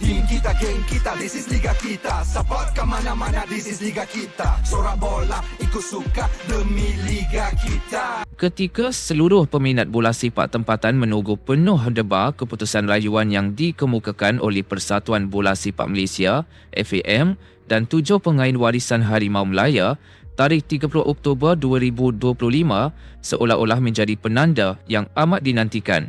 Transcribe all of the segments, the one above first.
Team kita, geng kita, this is liga kita. Support ke mana-mana, this is liga kita. Sorak bola, ikut suka demi liga kita. Ketika seluruh peminat bola sepak tempatan menunggu penuh debar keputusan rayuan yang dikemukakan oleh Persatuan Bola Sepak Malaysia, FAM dan tujuh pengain warisan Harimau Melaya, tarikh 30 Oktober 2025 seolah-olah menjadi penanda yang amat dinantikan.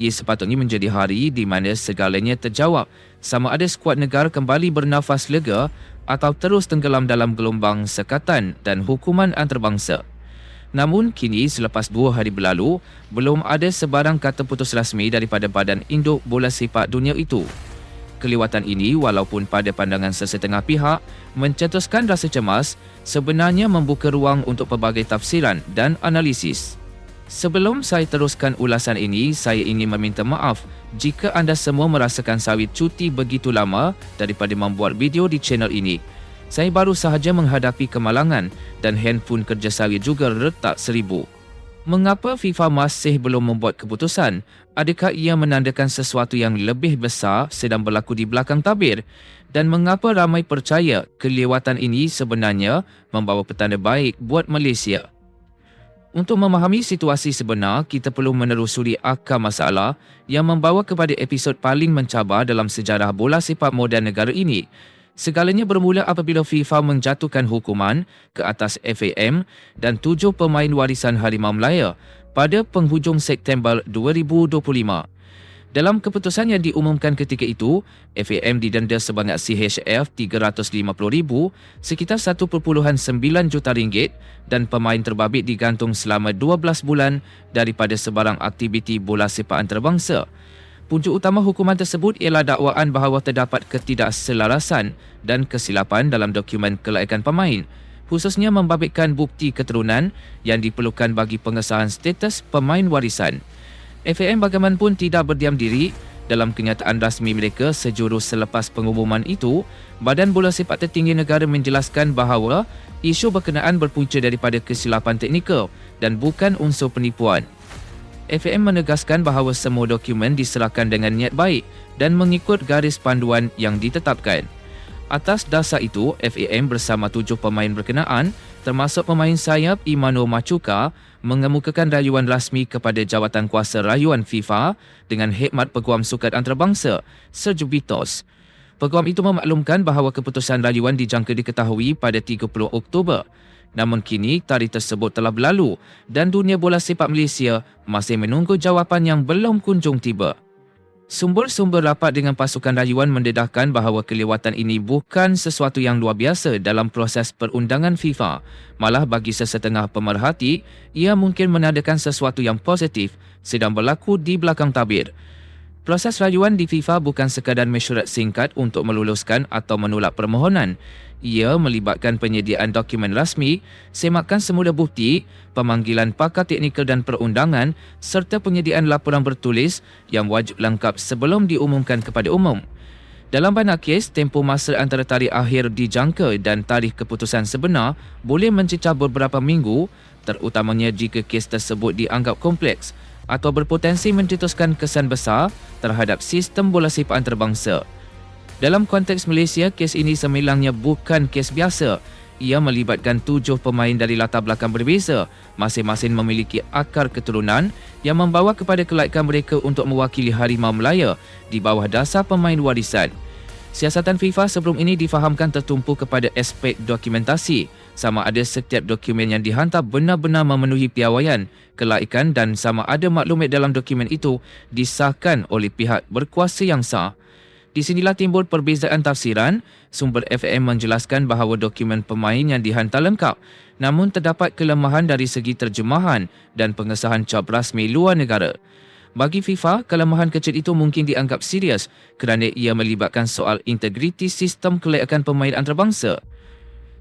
Ia sepatutnya menjadi hari di mana segalanya terjawab sama ada skuad negara kembali bernafas lega atau terus tenggelam dalam gelombang sekatan dan hukuman antarabangsa. Namun kini selepas dua hari berlalu, belum ada sebarang kata putus rasmi daripada Badan Induk Bola Sepak Dunia itu. Kelewatan ini walaupun pada pandangan sesetengah pihak mencetuskan rasa cemas sebenarnya membuka ruang untuk pelbagai tafsiran dan analisis. Sebelum saya teruskan ulasan ini, saya ingin meminta maaf jika anda semua merasakan sawit cuti begitu lama daripada membuat video di channel ini. Saya baru sahaja menghadapi kemalangan dan handphone kerja saya juga retak seribu. Mengapa FIFA masih belum membuat keputusan? Adakah ia menandakan sesuatu yang lebih besar sedang berlaku di belakang tabir? Dan mengapa ramai percaya kelewatan ini sebenarnya membawa petanda baik buat Malaysia? Untuk memahami situasi sebenar, kita perlu menerusuri akar masalah yang membawa kepada episod paling mencabar dalam sejarah bola sepak moden negara ini, Segalanya bermula apabila FIFA menjatuhkan hukuman ke atas FAM dan tujuh pemain warisan Harimau Melaya pada penghujung September 2025. Dalam keputusan yang diumumkan ketika itu, FAM didenda sebanyak CHF 350,000 sekitar 1.9 juta ringgit dan pemain terbabit digantung selama 12 bulan daripada sebarang aktiviti bola sepak antarabangsa. Punca utama hukuman tersebut ialah dakwaan bahawa terdapat ketidakselarasan dan kesilapan dalam dokumen kelayakan pemain, khususnya membabitkan bukti keturunan yang diperlukan bagi pengesahan status pemain warisan. FAM bagaimanapun tidak berdiam diri dalam kenyataan rasmi mereka sejurus selepas pengumuman itu, Badan Bola Sepak Tertinggi Negara menjelaskan bahawa isu berkenaan berpunca daripada kesilapan teknikal dan bukan unsur penipuan. FAM menegaskan bahawa semua dokumen diserahkan dengan niat baik dan mengikut garis panduan yang ditetapkan. Atas dasar itu, FAM bersama tujuh pemain berkenaan termasuk pemain sayap Imano Machuka mengemukakan rayuan rasmi kepada jawatan kuasa rayuan FIFA dengan hikmat peguam sukat antarabangsa, Sergio Bitos. Peguam itu memaklumkan bahawa keputusan rayuan dijangka diketahui pada 30 Oktober Namun kini tarikh tersebut telah berlalu dan dunia bola sepak Malaysia masih menunggu jawapan yang belum kunjung tiba. Sumber-sumber rapat dengan pasukan rayuan mendedahkan bahawa kelewatan ini bukan sesuatu yang luar biasa dalam proses perundangan FIFA. Malah bagi sesetengah pemerhati, ia mungkin menandakan sesuatu yang positif sedang berlaku di belakang tabir. Proses rayuan di FIFA bukan sekadar mesyuarat singkat untuk meluluskan atau menolak permohonan. Ia melibatkan penyediaan dokumen rasmi, semakan semula bukti, pemanggilan pakar teknikal dan perundangan serta penyediaan laporan bertulis yang wajib lengkap sebelum diumumkan kepada umum. Dalam banyak kes, tempoh masa antara tarikh akhir dijangka dan tarikh keputusan sebenar boleh mencecah beberapa minggu terutamanya jika kes tersebut dianggap kompleks atau berpotensi mencetuskan kesan besar terhadap sistem bola sepak antarabangsa. Dalam konteks Malaysia, kes ini semilangnya bukan kes biasa. Ia melibatkan tujuh pemain dari latar belakang berbeza, masing-masing memiliki akar keturunan yang membawa kepada kelayakan mereka untuk mewakili Harimau Melaya di bawah dasar pemain warisan. Siasatan FIFA sebelum ini difahamkan tertumpu kepada aspek dokumentasi, sama ada setiap dokumen yang dihantar benar-benar memenuhi piawaian, kelaikan dan sama ada maklumat dalam dokumen itu disahkan oleh pihak berkuasa yang sah. Di sinilah timbul perbezaan tafsiran. Sumber FM menjelaskan bahawa dokumen pemain yang dihantar lengkap namun terdapat kelemahan dari segi terjemahan dan pengesahan cap rasmi luar negara. Bagi FIFA, kelemahan kecil itu mungkin dianggap serius kerana ia melibatkan soal integriti sistem kelayakan pemain antarabangsa.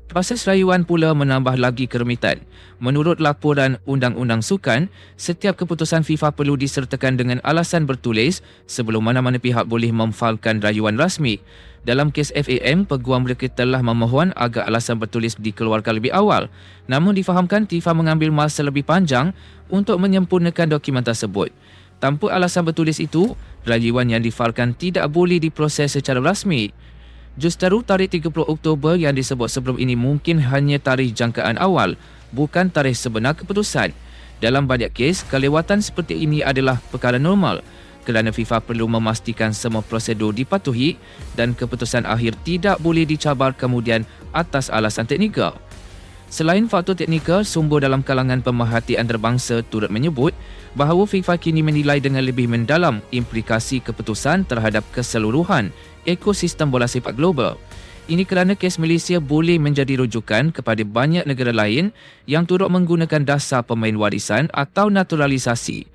Proses rayuan pula menambah lagi kerumitan. Menurut laporan Undang-Undang Sukan, setiap keputusan FIFA perlu disertakan dengan alasan bertulis sebelum mana-mana pihak boleh memfalkan rayuan rasmi. Dalam kes FAM, peguam mereka telah memohon agar alasan bertulis dikeluarkan lebih awal. Namun difahamkan FIFA mengambil masa lebih panjang untuk menyempurnakan dokumen tersebut. Tanpa alasan bertulis itu, rayuan yang difalkan tidak boleh diproses secara rasmi. Justaru tarikh 30 Oktober yang disebut sebelum ini mungkin hanya tarikh jangkaan awal, bukan tarikh sebenar keputusan. Dalam banyak kes, kelewatan seperti ini adalah perkara normal kerana FIFA perlu memastikan semua prosedur dipatuhi dan keputusan akhir tidak boleh dicabar kemudian atas alasan teknikal. Selain faktor teknikal, sumber dalam kalangan pemerhati antarabangsa turut menyebut bahawa FIFA kini menilai dengan lebih mendalam implikasi keputusan terhadap keseluruhan ekosistem bola sepak global. Ini kerana kes Malaysia boleh menjadi rujukan kepada banyak negara lain yang turut menggunakan dasar pemain warisan atau naturalisasi.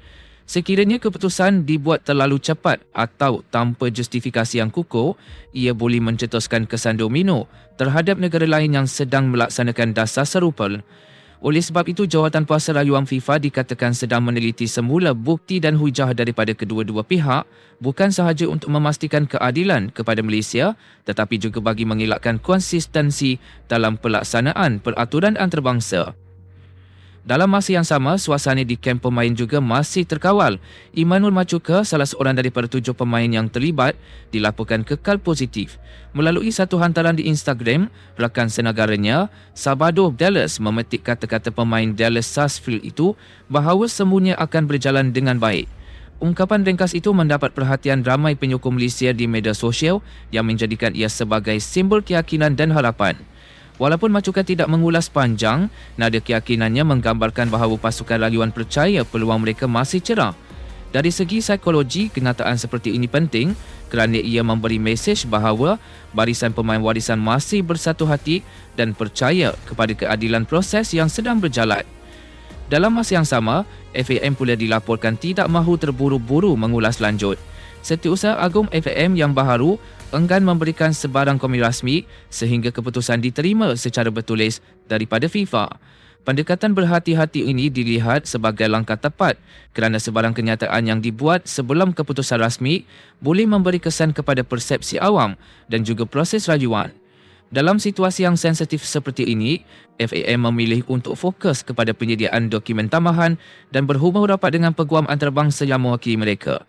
Sekiranya keputusan dibuat terlalu cepat atau tanpa justifikasi yang kukuh, ia boleh mencetuskan kesan domino terhadap negara lain yang sedang melaksanakan dasar serupa. Oleh sebab itu, jawatan puasa rayuan FIFA dikatakan sedang meneliti semula bukti dan hujah daripada kedua-dua pihak bukan sahaja untuk memastikan keadilan kepada Malaysia tetapi juga bagi mengelakkan konsistensi dalam pelaksanaan peraturan antarabangsa. Dalam masa yang sama, suasana di kamp pemain juga masih terkawal. Imanul Macuka, salah seorang daripada tujuh pemain yang terlibat, dilaporkan kekal positif. Melalui satu hantaran di Instagram, rakan senagaranya, Sabado Dallas memetik kata-kata pemain Dallas Sarsfield itu bahawa semuanya akan berjalan dengan baik. Ungkapan ringkas itu mendapat perhatian ramai penyokong Malaysia di media sosial yang menjadikan ia sebagai simbol keyakinan dan harapan. Walaupun Macuka tidak mengulas panjang, nada keyakinannya menggambarkan bahawa pasukan rayuan percaya peluang mereka masih cerah. Dari segi psikologi, kenyataan seperti ini penting kerana ia memberi mesej bahawa barisan pemain warisan masih bersatu hati dan percaya kepada keadilan proses yang sedang berjalan. Dalam masa yang sama, FAM pula dilaporkan tidak mahu terburu-buru mengulas lanjut. Setiausaha Agung FAM yang baharu enggan memberikan sebarang komit rasmi sehingga keputusan diterima secara bertulis daripada FIFA. Pendekatan berhati-hati ini dilihat sebagai langkah tepat kerana sebarang kenyataan yang dibuat sebelum keputusan rasmi boleh memberi kesan kepada persepsi awam dan juga proses rajuan. Dalam situasi yang sensitif seperti ini, FAM memilih untuk fokus kepada penyediaan dokumen tambahan dan berhubung rapat dengan peguam antarabangsa yang mewakili mereka.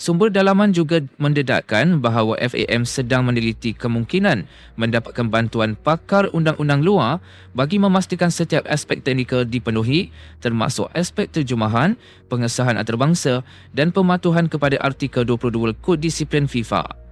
Sumber dalaman juga mendedakkan bahawa FAM sedang meneliti kemungkinan mendapatkan bantuan pakar undang-undang luar bagi memastikan setiap aspek teknikal dipenuhi termasuk aspek terjemahan, pengesahan antarabangsa dan pematuhan kepada artikel 22 Kod Disiplin FIFA.